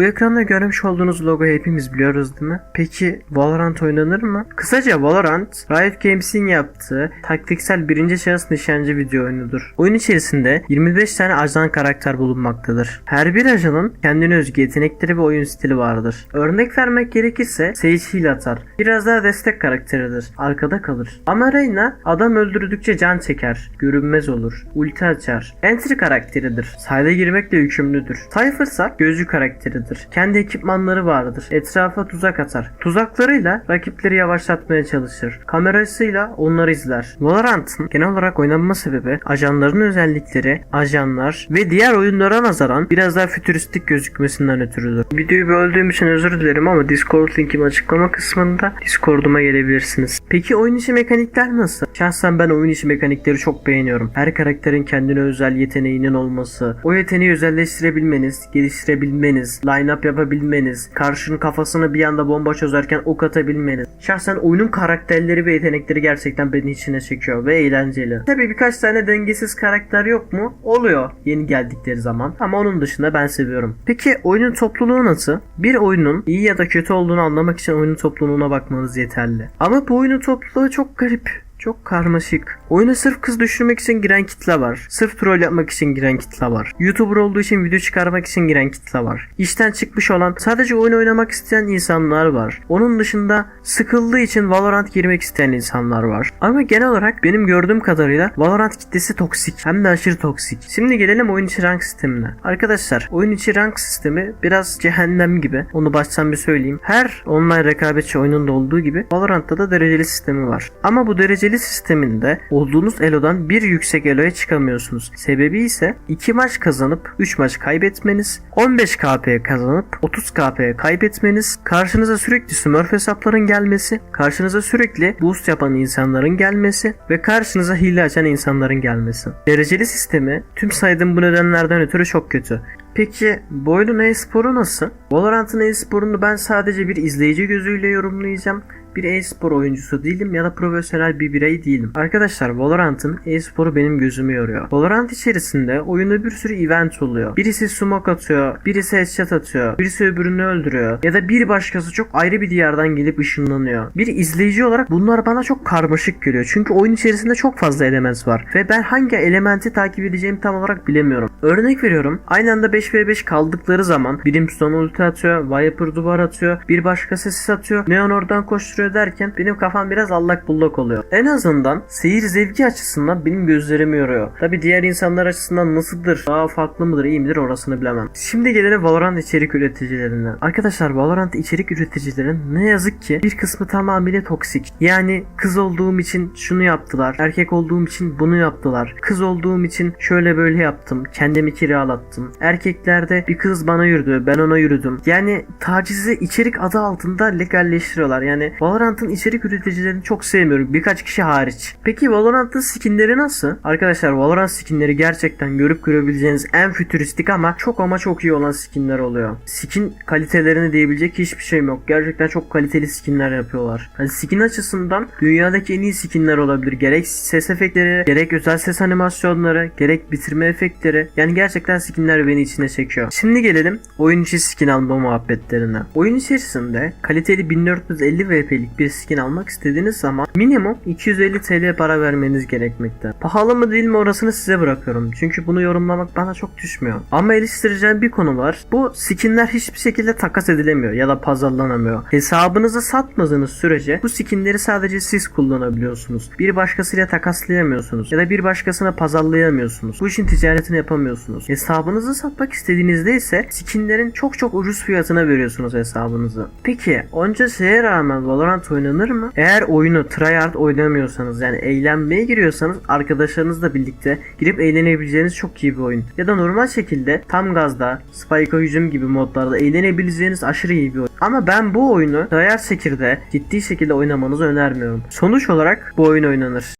Bu ekranda görmüş olduğunuz logo hepimiz biliyoruz değil mi? Peki Valorant oynanır mı? Kısaca Valorant, Riot Games'in yaptığı taktiksel birinci şahıs nişancı video oyunudur. Oyun içerisinde 25 tane ajan karakter bulunmaktadır. Her bir ajanın kendine özgü yetenekleri ve oyun stili vardır. Örnek vermek gerekirse Sage heal atar. Biraz daha destek karakteridir. Arkada kalır. Ama Reyna adam öldürdükçe can çeker. Görünmez olur. Ulti açar. Entry karakteridir. Sayda girmekle yükümlüdür. Cypher ise gözcü karakteridir. Kendi ekipmanları vardır. Etrafa tuzak atar. Tuzaklarıyla rakipleri yavaşlatmaya çalışır. Kamerasıyla onları izler. Valorant'ın genel olarak oynanma sebebi ajanların özellikleri, ajanlar ve diğer oyunlara nazaran biraz daha fütüristik gözükmesinden ötürüdür. Videoyu böldüğüm için özür dilerim ama Discord linkimi açıklama kısmında Discord'uma gelebilirsiniz. Peki oyun içi mekanikler nasıl? Şahsen ben oyun içi mekanikleri çok beğeniyorum. Her karakterin kendine özel yeteneğinin olması, o yeteneği özelleştirebilmeniz, geliştirebilmeniz, line-up yapabilmeniz, karşının kafasına bir anda bomba çözerken ok atabilmeniz. Şahsen oyunun karakterleri ve yetenekleri gerçekten beni içine çekiyor ve eğlenceli. Tabi birkaç tane dengesiz karakter yok mu? Oluyor yeni geldikleri zaman ama onun dışında ben seviyorum. Peki oyunun topluluğu nasıl? Bir oyunun iyi ya da kötü olduğunu anlamak için oyunun topluluğuna bakmanız yeterli. Ama bu oyunun topluluğu çok garip. Çok karmaşık. Oyuna sırf kız düşürmek için giren kitle var. Sırf troll yapmak için giren kitle var. YouTuber olduğu için video çıkarmak için giren kitle var. İşten çıkmış olan sadece oyun oynamak isteyen insanlar var. Onun dışında sıkıldığı için Valorant girmek isteyen insanlar var. Ama genel olarak benim gördüğüm kadarıyla Valorant kitlesi toksik. Hem de aşırı toksik. Şimdi gelelim oyun içi rank sistemine. Arkadaşlar oyun içi rank sistemi biraz cehennem gibi. Onu baştan bir söyleyeyim. Her online rekabetçi oyununda olduğu gibi Valorant'ta da dereceli sistemi var. Ama bu dereceli sisteminde olduğunuz elodan bir yüksek eloya çıkamıyorsunuz. Sebebi ise 2 maç kazanıp 3 maç kaybetmeniz, 15 KP kazanıp 30 KP kaybetmeniz, karşınıza sürekli smurf hesapların gelmesi, karşınıza sürekli boost yapan insanların gelmesi ve karşınıza hile açan insanların gelmesi. Dereceli sistemi tüm saydığım bu nedenlerden ötürü çok kötü. Peki bu oyunun e-sporu nasıl? Valorant'ın e-sporunu ben sadece bir izleyici gözüyle yorumlayacağım. Bir e-spor oyuncusu değilim ya da profesyonel bir birey değilim. Arkadaşlar Valorant'ın e-sporu benim gözümü yoruyor. Valorant içerisinde oyunda bir sürü event oluyor. Birisi smoke atıyor, birisi headshot atıyor, birisi öbürünü öldürüyor ya da bir başkası çok ayrı bir diyardan gelip ışınlanıyor. Bir izleyici olarak bunlar bana çok karmaşık geliyor. Çünkü oyun içerisinde çok fazla element var ve ben hangi elementi takip edeceğimi tam olarak bilemiyorum. Örnek veriyorum. Aynı anda 5v5 kaldıkları zaman Brimstone ulti atıyor, Viper duvar atıyor, bir başkası sis atıyor, Neon oradan koşturuyor derken benim kafam biraz allak bullak oluyor. En azından seyir zevki açısından benim gözlerimi yoruyor. Tabi diğer insanlar açısından nasıldır, daha farklı mıdır, iyi midir orasını bilemem. Şimdi gelelim Valorant içerik üreticilerinden. Arkadaşlar Valorant içerik üreticilerin ne yazık ki bir kısmı tamamıyla toksik. Yani kız olduğum için şunu yaptılar, erkek olduğum için bunu yaptılar, kız olduğum için şöyle böyle yaptım, kendimi kiralattım. Erkeklerde bir kız bana yürüdü, ben ona yürüdüm. Yani tacizi içerik adı altında legalleştiriyorlar. Yani Valorant'ın içerik üreticilerini çok sevmiyorum. Birkaç kişi hariç. Peki Valorant'ın skinleri nasıl? Arkadaşlar Valorant skinleri gerçekten görüp görebileceğiniz en fütüristik ama çok ama çok iyi olan skinler oluyor. Skin kalitelerini diyebilecek hiçbir şeyim yok. Gerçekten çok kaliteli skinler yapıyorlar. Hani skin açısından dünyadaki en iyi skinler olabilir. Gerek ses efektleri, gerek özel ses animasyonları, gerek bitirme efektleri. Yani gerçekten skinler beni içine çekiyor. Şimdi gelelim oyun içi skin alma muhabbetlerine. Oyun içerisinde kaliteli 1450 VP'lik bir skin almak istediğiniz zaman minimum 250 TL para vermeniz gerekmekte. Pahalı mı değil mi orasını size bırakıyorum. Çünkü bunu yorumlamak bana çok düşmüyor. Ama eleştireceğim bir konu var. Bu skinler hiçbir şekilde takas edilemiyor ya da pazarlanamıyor. Hesabınıza satmadığınız sürece bu skinleri sadece siz kullanabiliyorsunuz. Bir başkasıyla takaslayamıyorsunuz ya da bir başkasına pazarlayamıyorsunuz. Bu işin ticaretini yapamıyorsunuz. Hesabınızı satmak istediğinizde ise skinlerin çok çok ucuz fiyatına veriyorsunuz hesabınızı. Peki onca şeye rağmen Valorant oynanır mı? Eğer oyunu tryhard oynamıyorsanız yani eğlenmeye giriyorsanız arkadaşlarınızla birlikte girip eğlenebileceğiniz çok iyi bir oyun. Ya da normal şekilde tam gazda Spike'a hücum gibi modlarda eğlenebileceğiniz aşırı iyi bir oyun. Ama ben bu oyunu tryhard şekilde ciddi şekilde oynamanızı önermiyorum. Sonuç olarak bu oyun oynanır.